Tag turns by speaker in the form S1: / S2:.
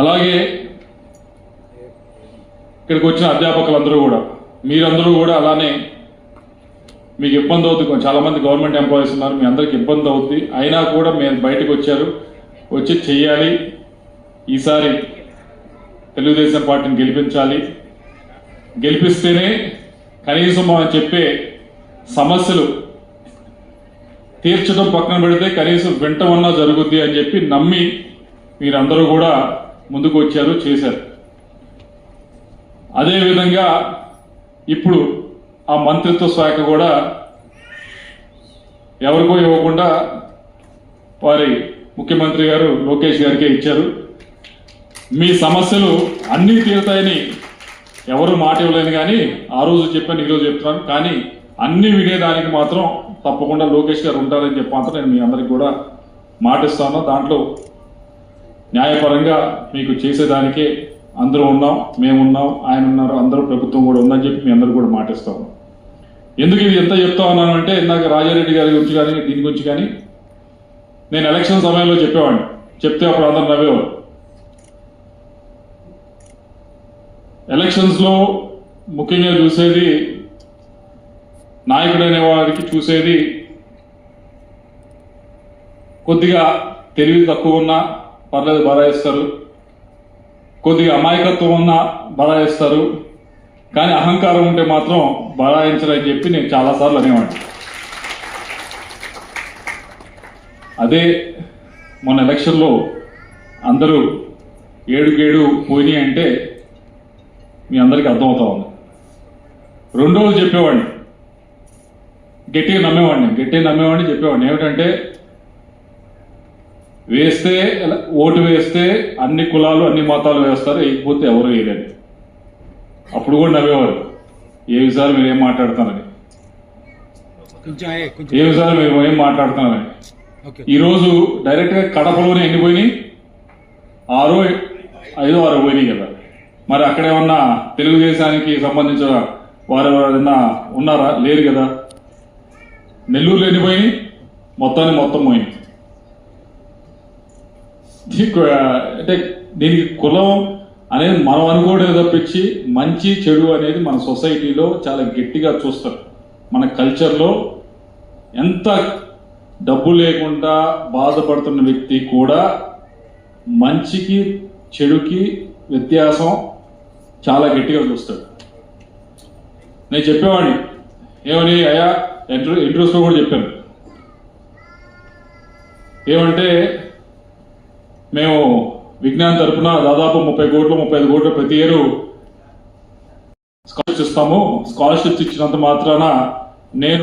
S1: అలాగే ఇక్కడికి వచ్చిన అధ్యాపకులందరూ కూడా మీరందరూ కూడా అలానే మీకు ఇబ్బంది అవుతుంది. చాలామంది గవర్నమెంట్ ఎంప్లాయీస్ ఉన్నారు మీ అందరికి ఇబ్బంది అవుతుంది అయినా కూడా మేము బయటకు వచ్చారు. వచ్చి చెయ్యాలి. ఈసారి తెలుగుదేశం పార్టీని గెలిపించాలి. గెలిపిస్తేనే కనీసం మనం చెప్పే సమస్యలు తీర్చడం పక్కన పెడితే కనీసం వింటమన్నా జరుగుద్ది అని చెప్పి నమ్మి మీరందరూ కూడా ముందుకు వచ్చారు చేశారు అదేవిధంగా ఇప్పుడు ఆ మంత్రిత్వ శాఖ కూడా ఎవరికో ఇవ్వకుండా వారి ముఖ్యమంత్రి గారు లోకేష్ గారికే ఇచ్చారు. మీ సమస్యలు అన్నీ తీరుతాయని ఎవరు మాట ఇవ్వలేను కానీ ఆ రోజు చెప్పాను ఈరోజు చెప్తున్నాను. కానీ అన్ని వినేదానికి మాత్రం తప్పకుండా లోకేష్ గారు ఉంటారని చెప్పి మాత్రం నేను మీ అందరికి కూడా మాటిస్తాను. దాంట్లో న్యాయపరంగా మీకు చేసేదానికే అందరూ ఉన్నాం మేము ఉన్నాం ఆయన ఉన్నారు అందరూ ప్రభుత్వం కూడా ఉందని చెప్పి మీ అందరూ కూడా మాటిస్తాం. ఎందుకు ఇది ఎంత చెప్తా ఉన్నాను అంటే ఇందాక రాజారెడ్డి గారి గురించి కానీ దీని గురించి కానీ నేను ఎలక్షన్ సమయంలో చెప్పేవాడిని. చెప్తే అప్పుడు అందరు నవ్వేవారు. ఎలక్షన్స్లో ముఖ్యంగా చూసేది నాయకుడు అనే వారికి చూసేది కొద్దిగా తెలివి తక్కువ ఉన్నా పర్లేదు బరాయిస్తారు కొద్దిగా అమాయకత్వం ఉన్నా చేస్తారు. కానీ అహంకారం ఉంటే మాత్రం బలాయించరని చెప్పి నేను చాలాసార్లు అనేవాడిని. అదే మొన్న ఎలక్షన్లో అందరూ ఏడుకేడు పోయినాయి అంటే మీ అందరికీ అర్థమవుతా ఉంది. రెండు రోజులు చెప్పేవాడిని. గట్టిగా నమ్మేవాడిని గట్టిగా నమ్మేవాడిని చెప్పేవాడిని. ఏమిటంటే వేస్తే ఓటు వేస్తే అన్ని కులాలు అన్ని మతాలు వేస్తారు వేయకపోతే ఎవరు వేయలేరు. అప్పుడు కూడా నవ్వేవారు. ఏ విషయాలు మీరు ఏం మాట్లాడుతున్నారని.
S2: కొంచెం ఆయే, కొంచెం
S1: ఏ విషయాలు మీరు ఏం మాట్లాడుతున్నారని. ఈరోజు డైరెక్ట్గా కడపలోనే ఎన్ని పోయినాయి ఆరో ఐదో ఆరో పోయినాయి కదా. మరి అక్కడేమన్నా తెలుగుదేశానికి సంబంధించిన వారు ఎవరైనా ఉన్నారా? లేరు కదా. నెల్లూరులో ఎన్ని పోయినాయి మొత్తాన్ని మొత్తం పోయినాయి. దీనికి, అంటే దీనికి కులం అనేది మనం అనుకోవడం తప్పించి మంచి చెడు అనేది మన సొసైటీలో చాలా గట్టిగా చూస్తారు. మన కల్చర్లో ఎంత డబ్బు లేకుండా బాధపడుతున్న వ్యక్తి కూడా మంచికి చెడుకి వ్యత్యాసం చాలా గట్టిగా చూస్తాడు. నేను చెప్పేవాడిని. ఏమని అయ్యా ఇంటర్ ఇంట్రెస్ట్లో కూడా చెప్పాను. ఏమంటే మేము విజ్ఞాన్ తరపున దాదాపు ముప్పై కోట్లు ముప్పై ఐదు కోట్లు ప్రతి ఇయర్ స్కాలర్షిప్స్ ఇస్తాము. స్కాలర్షిప్స్ ఇచ్చినంత మాత్రాన నేను